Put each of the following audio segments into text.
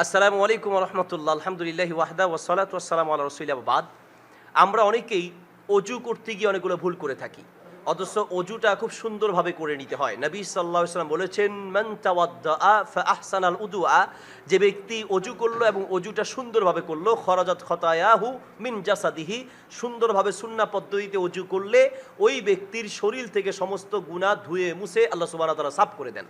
আসসালামু আলাইকুম রহমতুল্লাহ আলহামদুলিল্লাহ ওয়াহদা ওসালাত ওয়াসালাম আল্লাহ রসুল্লাহ বাদ। আমরা অনেকেই অজু করতে গিয়ে অনেকগুলো ভুল করে থাকি, অথচ অজুটা খুব সুন্দরভাবে করে নিতে হয়। নবী সাল্লাহ সাল্লাম বলেছেন, মান ফাআহসান আল উদুআ। যে ব্যক্তি অজু করল এবং অজুটা সুন্দরভাবে করল, খরাজাত খতায়াহু মিন জাসাদিহি, সুন্দরভাবে সুন্না পদ্ধতিতে অজু করলে ওই ব্যক্তির শরীর থেকে সমস্ত গুণা ধুয়ে মুছে আল্লাহ ওয়া তাআলা সাফ করে দেন।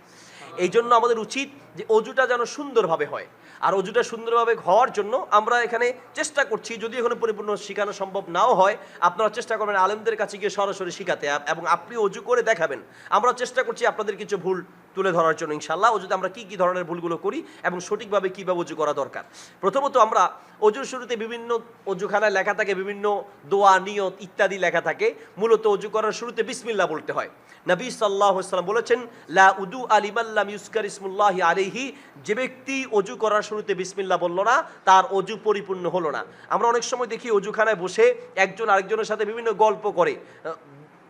এই জন্য আমাদের উচিত যে অজুটা যেন সুন্দরভাবে হয়। আর অজুটা সুন্দরভাবে হওয়ার জন্য আমরা এখানে চেষ্টা করছি, যদি এখানে পরিপূর্ণ শেখানো সম্ভব নাও হয়, আপনারা চেষ্টা করবেন আলেমদের কাছে গিয়ে সরাসরি শেখাতে। এবং আপনি অজু করে দেখাবেন। আমরা চেষ্টা করছি আপনাদের কিছু ভুল তুলে ধরার জন্য ইনশাল্লাহ অজুতে আমরা কি কি ধরনের ভুলগুলো করি এবং সঠিকভাবে কীভাবে অজু করা দরকার। প্রথমত আমরা অজুর শুরুতে বিভিন্ন অজুখানায় লেখা থাকে, বিভিন্ন দোয়া, নিয়ত ইত্যাদি লেখা থাকে। মূলত অজু করার শুরুতে বিসমিল্লা বলতে হয়। নবী সাল্লাহ বলেছেন, লা উদু আলিমাল্লাম ইউস্কার ইসমুল্লাহ আলিহি যে ব্যক্তি অজু করার শুরুতে বিসমিল্লা বলল না, তার অজু পরিপূর্ণ হলো না। আমরা অনেক সময় দেখি অজুখানায় বসে একজন আরেকজনের সাথে বিভিন্ন গল্প করে।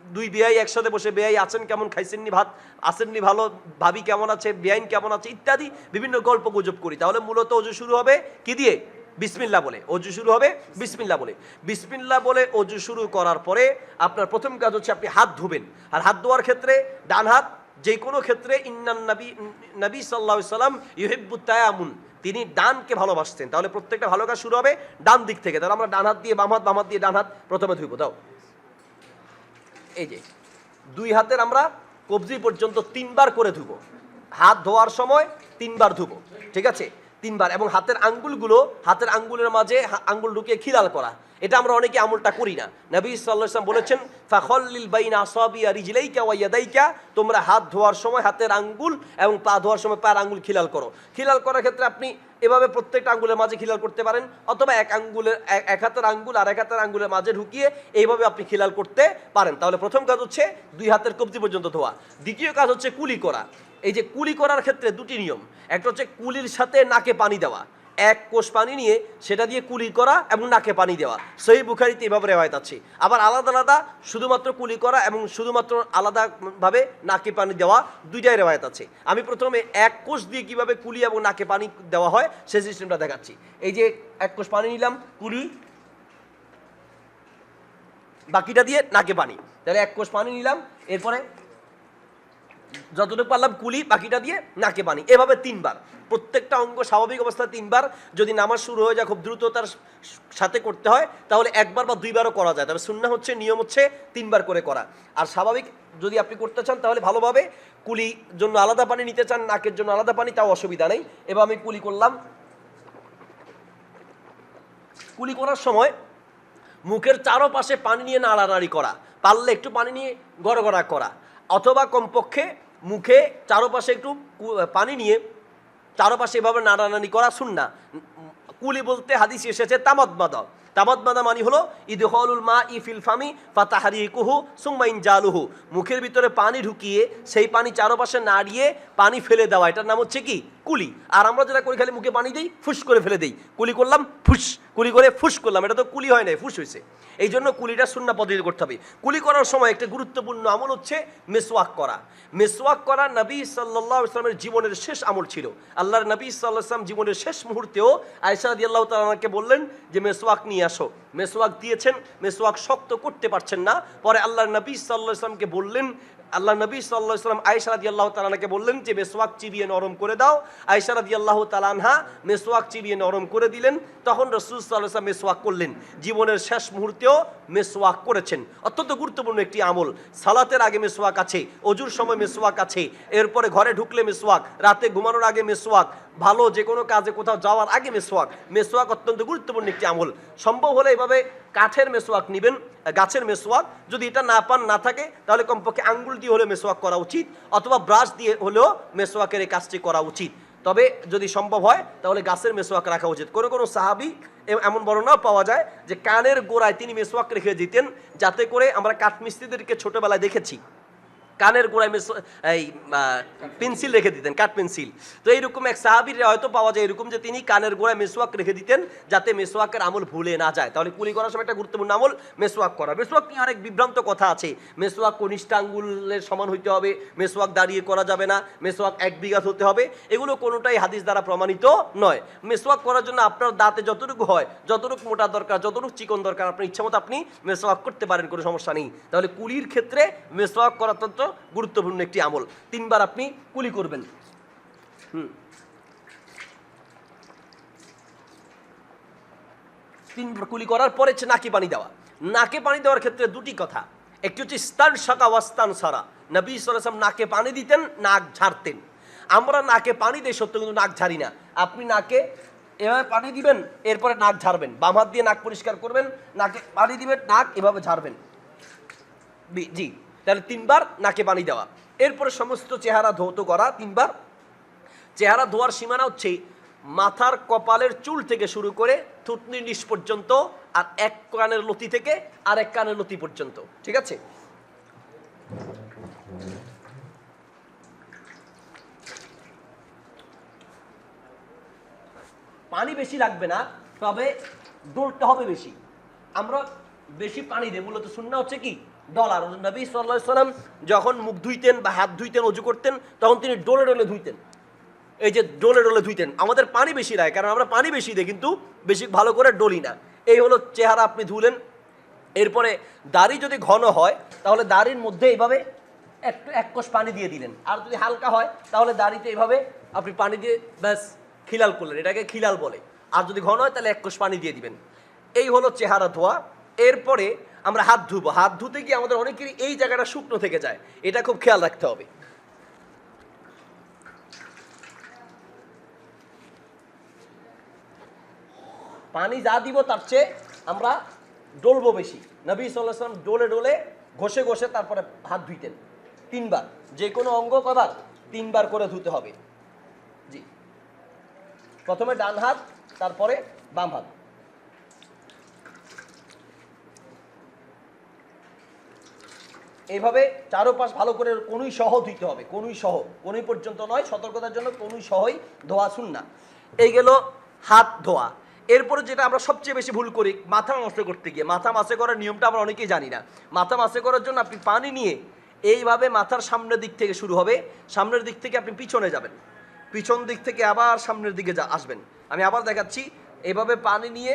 দুই বেয়াই একসাথে বসে, বেয়াই আছেন কেমন, খাইছেননি ভাত, আসেননি ভালো, ভাবি কেমন আছে বেআইন কেমন আছে, ইত্যাদি বিভিন্ন গল্প গুজব করি। তাহলে মূলত অজু শুরু হবে কি দিয়ে? বিসমিল্লা বলে। অজু শুরু হবে বিসমিল্লা বলে। বিসমিল্লা বলে অজু শুরু করার পরে আপনার প্রথম কাজ হচ্ছে আপনি হাত ধুবেন। আর হাত ধোয়ার ক্ষেত্রে ডান হাত যে কোনো ক্ষেত্রে ইন্নান নবী নবী সাল্লাহ সাল্লাম ইউহিব্বু তায়ামুন। তিনি ডানকে ভালোবাসতেন। তাহলে প্রত্যেকটা ভালো কাজ শুরু হবে ডান দিক থেকে। তাহলে আমরা ডান হাত দিয়ে বাম হাত বাম হাত দিয়ে ডান হাত প্রথমে ধুইব। দাও। এই যে, দুই হাতের আমরা কবজি পর্যন্ত তিনবার করে ধুবো। হাত ধোয়ার সময় তিনবার ধুবো, ঠিক আছে? তিনবার এবং হাতের আঙ্গুলগুলো, হাতের আঙ্গুলের মাঝে আঙ্গুল ঢুকিয়ে খিলাল করা। এটা আমরা অনেকে আমলটা করি না। নবী ওয়াসাল্লাম বলেছেন, ফাখল্লিল বাইনা আসাবিয়া রিজলাইকা ওয়া ইয়াদাইকা তোমরা হাত ধোয়ার সময় হাতের আঙ্গুল এবং পা ধোয়ার সময় পায়ের আঙ্গুল খিলাল করো। খিলাল করার ক্ষেত্রে আপনি এভাবে প্রত্যেকটা আঙ্গুলের মাঝে খিলাল করতে পারেন, অথবা এক আঙ্গুলের এক হাতের আঙ্গুল আর এক হাতের আঙ্গুলের মাঝে ঢুকিয়ে এইভাবে আপনি খিলাল করতে পারেন। তাহলে প্রথম কাজ হচ্ছে দুই হাতের কবজি পর্যন্ত ধোয়া। দ্বিতীয় কাজ হচ্ছে কুলি করা। এই যে কুলি করার ক্ষেত্রে দুটি নিয়ম। একটা হচ্ছে কুলির সাথে নাকে পানি দেওয়া। এক কোষ পানি নিয়ে সেটা দিয়ে কুলি করা এবং নাকে পানি দেওয়া। সেই বুখারিতে এভাবে রেওয়ায়ত আছে। আবার আলাদা আলাদা শুধুমাত্র কুলি করা এবং শুধুমাত্র আলাদাভাবে নাকে পানি দেওয়া দুইটাই রেওয়ায়ত আছে। আমি প্রথমে এক কোষ দিয়ে কীভাবে কুলি এবং নাকে পানি দেওয়া হয় সেই সিস্টেমটা দেখাচ্ছি। এই যে এক কোষ পানি নিলাম, কুলি। বাকিটা দিয়ে নাকে পানি। তাহলে এক কোষ পানি নিলাম, এরপরে যতটুকু পারলাম কুলি বাকিটা দিয়ে নাকে পানি এভাবে তিনবার। প্রত্যেকটা অঙ্গ স্বাভাবিক অবস্থায় তিনবার। যদি নামাজ শুরু হয়ে যায়, খুব দ্রুততার সাথে করতে হয়, তাহলে একবার বা দুইবারও করা যায়। তবে শূন্য হচ্ছে, নিয়ম হচ্ছে তিনবার করে করা। আর স্বাভাবিক যদি আপনি করতে চান, তাহলে ভালোভাবে কুলি জন্য আলাদা পানি নিতে চান, নাকের জন্য আলাদা পানি, তাও অসুবিধা নেই। এবার আমি কুলি করলাম। কুলি করার সময় মুখের চারপাশে পানি নিয়ে নাড়ানাড়ি করা। পারলে একটু পানি নিয়ে গড়গড়া করা। অথবা কমপক্ষে মুখে চারোপাশে একটু পানি নিয়ে চারোপাশে এভাবে নাড়ানাড়ি করা শুন না কুলি বলতে হাদিস এসেছে তামদমাদা। তামদমাদা মানি হলো ইদহলুল মা ই ফিলফামি ফাতাহারি কুহু সুমাইন জালুহু মুখের ভিতরে পানি ঢুকিয়ে সেই পানি চারোপাশে নাড়িয়ে পানি ফেলে দেওয়া। এটার নাম হচ্ছে কি? কুলি। আর আমরা যেটা করি, খালি মুখে পানি দিই, ফুস করে ফেলে দিই। কুলি করলাম, ফুস। কুলি করে ফুস করলাম। এটা তো কুলি হয় নাই, ফুস হয়েছে এই জন্য কুলিটা শূন্য পদ্ধতি করতে হবে। কুলি করার সময় একটা গুরুত্বপূর্ণ আমল হচ্ছে মেসওয়াক করা। মেসওয়াক করা নবী সাল্লাহ ইসলামের জীবনের শেষ আমল ছিল। আল্লাহর নবী সাল্লাহ ইসলাম জীবনের শেষ মুহূর্তেও আয়সা আল্লাহ তালাকে বললেন যে, মেসওয়াক নিয়ে আসো। মেসওয়াক দিয়েছেন, মেসওয়াক শক্ত করতে পারছেন না। পরে আল্লাহ নবী সাল্লাহ ইসলামকে বললেন আল্লাহ নবী সাল্লাহ ইসলাম আয়সা রাদি আল্লাহ তালাকে বললেন যে, মেসওয়াক চিবিয়ে নরম করে দাও। আয়সা রাদি আল্লাহ তালানহা মেসওয়াক চিবিয়ে নরম করে দিলেন। তখন রসুল সাল্লাহ ইসলাম মেসওয়াক করলেন। জীবনের শেষ মুহূর্তেও মেসওয়াক করেছেন। অত্যন্ত গুরুত্বপূর্ণ একটি আমল। সালাতের আগে মেসওয়াক আছে, অজুর সময় মেসওয়াক আছে, এরপরে ঘরে ঢুকলে মেসওয়াক, রাতে ঘুমানোর আগে মেসওয়াক, ভালো যে কোনো কাজে কোথাও যাওয়ার আগে মেসওয়াক। মেসওয়াক অত্যন্ত গুরুত্বপূর্ণ একটি আমল। সম্ভব হলে এভাবে কাঠের মেসোয়াক নেবেন গাছের মেসোয়াক যদি এটা না পান, না থাকে, তাহলে কমপক্ষে আঙ্গুল দিয়ে হলে মেসোয়াক করা উচিত, অথবা ব্রাশ দিয়ে হলেও মেসোয়াকের এই কাজটি করা উচিত। তবে যদি সম্ভব হয়, তাহলে গাছের মেসোয়াক রাখা উচিত। কোনো কোনো সাহাবি এমন বর্ণনাও পাওয়া যায় যে কানের গোড়ায় তিনি মেসোয়াক রেখে দিতেন, যাতে করে আমরা কাঠমিস্ত্রিদেরকে ছোটোবেলায় দেখেছি। কানের গোড়ায় এই পেন্সিল রেখে দিতেন, কাঠ পেন্সিল তো এইরকম এক সাহাবির হয়তো পাওয়া যায় এরকম যে তিনি কানের গোড়ায় মেসোয়াক রেখে দিতেন যাতে মেসোয়াকের আমল ভুলে না যায়। তাহলে কুলি করার সময় একটা গুরুত্বপূর্ণ আমল মেসোয়াক করা। মেসোয়াক নিয়ে অনেক বিভ্রান্ত কথা আছে। মেসোয়াক কনিষ্ঠ আঙ্গুলের সমান হইতে হবে মেসোয়াক দাঁড়িয়ে করা যাবে না মেসোয়াক এক বিঘাত হতে হবে। এগুলো কোনোটাই হাদিস দ্বারা প্রমাণিত নয়। মেসোয়াক করার জন্য আপনার দাঁতে যতটুকু হয়, যতটুকু মোটা দরকার, যতটুকু চিকন দরকার, আপনার ইচ্ছা মতো আপনি মেসোয়াক করতে পারেন, কোনো সমস্যা নেই। তাহলে কুলির ক্ষেত্রে মেসোয়াক করা অত্যন্ত গুরুত্বপূর্ণ একটি আমল। তিনবার আপনি কুলি করবেন। তিনবার কুলি করার পরে হচ্ছে নাকে পানি দেওয়া। নাকে পানি দেওয়ার ক্ষেত্রে দুটি কথা। একটি হচ্ছে স্তান শাকা ওয়াস্তান সারা। নবী সালাম নাকে পানি দিতেন, নাক ঝাড়তেন। আমরা নাকে পানি দিই সত্য, কিন্তু নাক ঝাড়ি না। আপনি নাকে এভাবে পানি দিবেন, এরপরে নাক ঝাড়বেন। বাম হাত দিয়ে নাক পরিষ্কার করবেন, নাকে পানি দিবেন, নাক এভাবে ঝাড়বেন। জি। তাহলে তিনবার নাকে পানি দেওয়া। এরপরে সমস্ত চেহারা ধৌত করা তিনবার। চেহারা ধোয়ার সীমানা হচ্ছে মাথার কপালের চুল থেকে শুরু করে থুতনি নিচ পর্যন্ত আর এক কানের লতি থেকে আর এক কানের লতি পর্যন্ত। ঠিক আছে? পানি বেশি লাগবে না, তবে দৌড়তে হবে বেশি। আমরা বেশি পানি দেব মূলত শূন্য হচ্ছে কি? ডলার নবী সাল্লাহ সাল্লাম যখন মুখ ধুইতেন বা হাত ধুইতেন, অজু করতেন, তখন তিনি ডোলে ডোলে ধুইতেন। এই যে ডোলে ডোলে ধুইতেন, আমাদের পানি বেশি লাগে কারণ আমরা পানি বেশি দিই, কিন্তু বেশি ভালো করে ডলি না। এই হলো চেহারা আপনি ধুলেন। এরপরে দাড়ি যদি ঘন হয়, তাহলে দাড়ির মধ্যে এইভাবে একটু এক কোষ পানি দিয়ে দিলেন। আর যদি হালকা হয়, তাহলে দাড়িতে এইভাবে আপনি পানি দিয়ে ব্যাস খিলাল করলেন। এটাকে খিলাল বলে। আর যদি ঘন হয়, তাহলে এক কোষ পানি দিয়ে দিবেন। এই হলো চেহারা ধোয়া। এরপরে আমরা হাত ধুবো। হাত ধুতে গিয়ে আমাদের অনেকেরই এই জায়গাটা শুকনো থেকে যায়। এটা খুব খেয়াল রাখতে হবে। পানি যা দিব, তার চেয়ে আমরা ডলবো বেশি। নবী সাল্লাম ডোলে ডোলে ঘষে ঘষে তারপরে হাত ধুইতেন। তিনবার। যে কোনো অঙ্গ কবার তিনবার করে ধুতে হবে। জি। প্রথমে ডান হাত, তারপরে বাম হাত। এইভাবে চারোপাশ ভালো করে কোনুই সহ ধুইতে হবে, কোনুই সহ কোনুই পর্যন্ত নয়, সতর্কতার জন্য কোনুই সহই ধোয়া শুন না এই গেল হাত ধোয়া। এরপরে যেটা আমরা সবচেয়ে বেশি ভুল করি, মাথা মাসে করতে গিয়ে। মাথা মাসে করার নিয়মটা আমরা অনেকেই জানি না। মাথা মাসে করার জন্য আপনি পানি নিয়ে এইভাবে মাথার সামনের দিক থেকে শুরু হবে। সামনের দিক থেকে আপনি পিছনে যাবেন। পিছন দিক থেকে আবার সামনের দিকে যা, আসবেন। আমি আবার দেখাচ্ছি, এভাবে পানি নিয়ে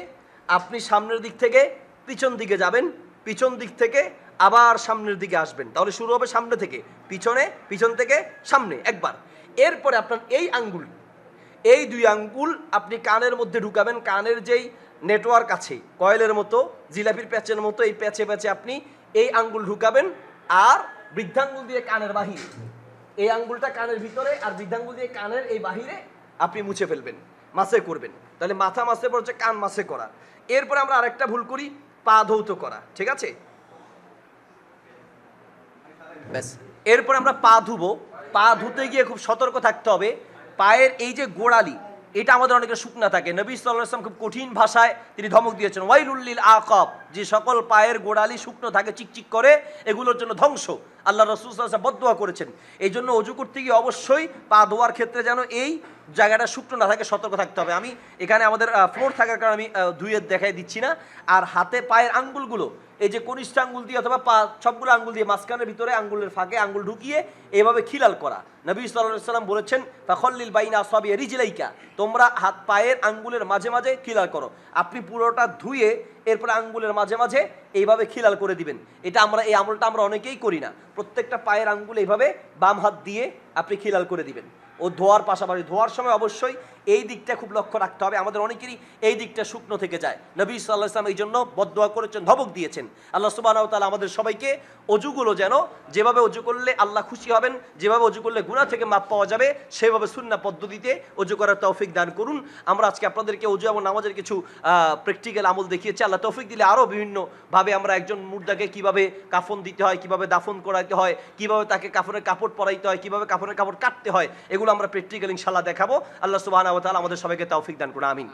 আপনি সামনের দিক থেকে পিছন দিকে যাবেন। পিছন দিক থেকে আবার সামনের দিকে আসবেন। তাহলে শুরু হবে সামনে থেকে। পিছনে, পিছন থেকে সামনে, একবার। এরপরে আপনার এই আঙ্গুল, এই দুই আঙ্গুল আপনি কানের মধ্যে ঢুকাবেন। কানের যেই নেটওয়ার্ক আছে, কয়েলের মতো, জিলাপির প্যাচের মতো, এই প্যাচে প্যাচে আপনি এই আঙ্গুল ঢুকাবেন। আর বৃদ্ধাঙ্গুল দিয়ে কানের বাহিরে, এই আঙ্গুলটা কানের ভিতরে আর বৃদ্ধাঙ্গুল দিয়ে কানের এই বাহিরে আপনি মুছে ফেলবেন, মাসে করবেন। তাহলে মাথা মাসে পর হচ্ছে কান মাসে করা। এরপরে আমরা আরেকটা ভুল করি, পা ধৌত করা, ঠিক আছে? ব্যাস। এরপর আমরা পা ধুবো। পা ধুতে গিয়ে খুব সতর্ক থাকতে হবে। পায়ের এই যে গোড়ালি, এটা আমাদের অনেকের শুকনা থাকে। নবী সাল্লাহ আসলাম খুব কঠিন ভাষায় তিনি ধমক দিয়েছেন, ওয়াইলুল্লিল আকব যে সকল পায়ের গোড়ালি শুকনো থাকে, চিকচিক করে, এগুলোর জন্য ধ্বংস। আল্লাহ রসুল সাল্লাহ বদুয়া করেছেন। এই জন্য অজু করতে গিয়ে অবশ্যই পা ধোয়ার ক্ষেত্রে যেন এই জায়গাটা শুকনো না থাকে, সতর্ক থাকতে হবে। আমি এখানে আমাদের ফ্লোর থাকার কারণে আমি ধুয়ে দেখাই দিচ্ছি না। আর হাতে পায়ের আঙ্গুলগুলো এই যে কনিষ্ঠ আঙ্গুল দিয়ে অথবা পা, সবগুলো আঙ্গুল দিয়ে মাঝখানের ভিতরে আঙ্গুলের ফাঁকে আঙ্গুল ঢুকিয়ে এভাবে খিলাল করা। নবী সাল্লাম বলেছেন, ফাখল্লিল বাইনা সবি রিজলাইকা তোমরা হাত পায়ের আঙ্গুলের মাঝে মাঝে খিলাল করো। আপনি পুরোটা ধুয়ে এরপরে আঙ্গুলের মাঝে মাঝে এইভাবে খিলাল করে দিবেন। এটা আমরা, এই আমলটা আমরা অনেকেই করি না। প্রত্যেকটা পায়ের আঙ্গুল এইভাবে বাম হাত দিয়ে আপনি খিলাল করে দিবেন। ও ধোয়ার পাশাপাশি, ধোয়ার সময় অবশ্যই এই দিকটা খুব লক্ষ্য রাখতে হবে। আমাদের অনেকেরই এই দিকটা শুকনো থেকে যায়। নবী সাল্লাহ ইসলাম এই জন্য বদোয়া করেছেন ধবক দিয়েছেন। আল্লাহ সুবাহ তালা আমাদের সবাইকে অজুগুলো যেন যেভাবে অজু করলে আল্লাহ খুশি হবেন, যেভাবে অজু করলে গুণা থেকে মাপ পাওয়া যাবে, সেভাবে সুন্না পদ্ধতিতে অজু করার তৌফিক দান করুন। আমরা আজকে আপনাদেরকে অজু এবং নামাজের কিছু প্র্যাকটিক্যাল আমল দেখিয়েছি। আল্লাহ তৌফিক দিলে আরও বিভিন্নভাবে আমরা একজন মুর্দাকে কীভাবে কাফন দিতে হয়, কীভাবে দাফন করাইতে হয়, কীভাবে তাকে কাফনের কাপড় পরাইতে হয়, কীভাবে কাফনের কাপড় কাটতে হয়, এগুলো আমরা প্র্যাকটিক্যাল ইনশাল্লাহ দেখাবো। আল্লাহ সুবাহ আমাদের সবাইকে তৌফিক দান করুন আমিন।